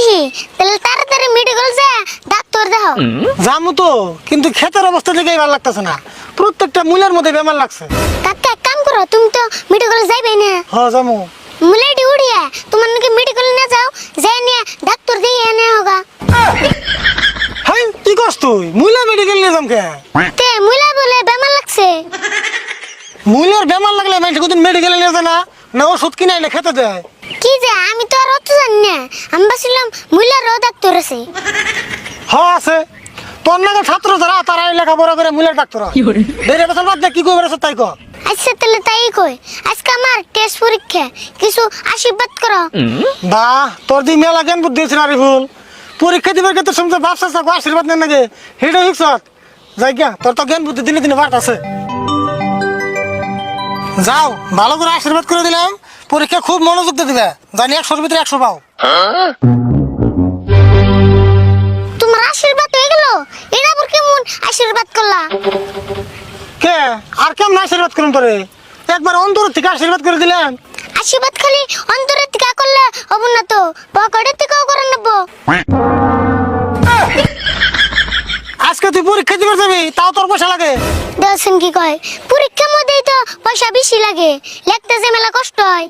নি তাহলে তাড়াতাড়ি মেডিকেল যা ডাক্তার দেখাও। জামু তো কিন্তু ক্ষেতের অবস্থা ভালো লাগতেছে না। প্রত্যেকটা মূলের মধ্যে বেমার লাগছে। কাকা এক কাম করো তুমি তো মেডিকেল যাইবে না। হ জামু। মুলেডি উড়িয়া তোমার নাকি মেডিকেল না যাও যাই নিয়ে ডাক্তার দিয়ে এনে হোগা। হাই কি করছ তুই? মূলা মেডিকেল নিয়ে যাম কে? তে মুলা বলে বেমার লাগছে। মূলের বেমার লাগলে মানুষ কোনদিন মেডিকেলে নিয়ে যায় না। না ওষুধ কিনে এনে খেতে দেয়। কি যে আমি তো আর অত জানি না। আমি ভাবছিলাম মুলার ডাক্তার আছে। হ আছে। তোর নাকি ছাত্র যারা তারা লেখাপড়া করে মূলের ডাক্তার। দেড় বছর বাদ দিয়ে কি করবে তাই কর আচ্ছা তাহলে তাই কই। আজকে আমার টেস্ট পরীক্ষা। কিছু আশীর্বাদ করো। বাহ তোর দি মেলা জ্ঞান বুদ্ধি আছে আরে ভুল পরীক্ষা দিবার ক্ষেত্রে সময় ব্যবসা চাকো আশীর্বাদ নেন নাকি? শিখছ যাই গিয়া তোর তো জ্ঞান বুদ্ধি দিনে দিনে বাড়তেছে। যাও ভালো করে আশীর্বাদ করে দিলাম। পরীক্ষা খুব মনোযোগ দিয়ে দিবে। জানি একশোর ভিতরে একশো পাও। তোমার আশীর্বাদ হয়ে গেল? এটা আবার কেমন আশীর্বাদ করলা? কে? আর কেমন আশীর্বাদ করুন তোরে? একবার অন্তর থেকে আশীর্বাদ করে দিলাম। আশীর্বাদ খালি অন্তরের থেকে করলে হব না তো। পকেটের থেকেও করে নেব। তুই পরীক্ষা দিবার যাবি? তাও তোর পয়সা লাগে। দর্শন কি কয়? পরীক্ষার মধ্যেই তো পয়সা বেশি লাগে। লিখতে যে মেলা কষ্ট হয়।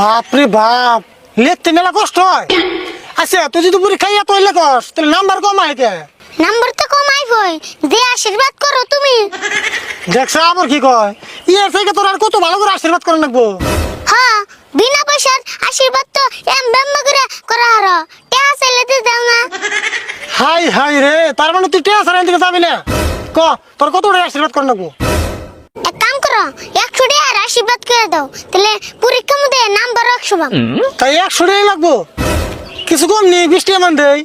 বাপরে বাপ লিখতে মেলা কষ্ট হয়। আচ্ছা তুই যদি পরীক্ষা এত লেখস তাহলে নাম্বার কম হয় কে নাম্বার তো কম আইবই যে আশীর্বাদ করো তুমি। দেখছ আবার কি কয়? ইয়ে থেকে তোর আর কত ভালো করে আশীর্বাদ করে রাখব হ্যাঁ বিনা পয়সার আশীর্বাদ তো এম ব্যাম্মা করে করা হারো টেহা চাইলে তো দাও না হাই হাই রে তার মানে তুই টেয়া সারা দিকে যাবি না? ক তোর কত বড় আশীর্বাদ করে নেব এক কাম করো একশো টাকার আশীর্বাদ করে দাও তাহলে পরীক্ষার মধ্যে নাম্বার একশো পাম তাই একশো টাই লাগবো? কিছু কম নেই বিশ টাকা মান দেয়।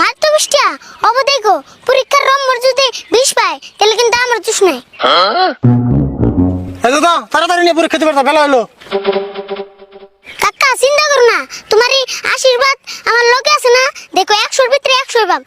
মাত্র বিশটা অব দেখো পরীক্ষার নম্বর যদি বিশ পায় তাহলে কিন্তু আমার দোষ নাই। এই দাদা তাড়াতাড়ি নিয়ে পরীক্ষা দিবার বেলা হলো কাকা চিন্তা করো না তোমার এই আশীর্বাদ আমার লোকে আছে না? দেখো একশোর ভিতরে একশো পাম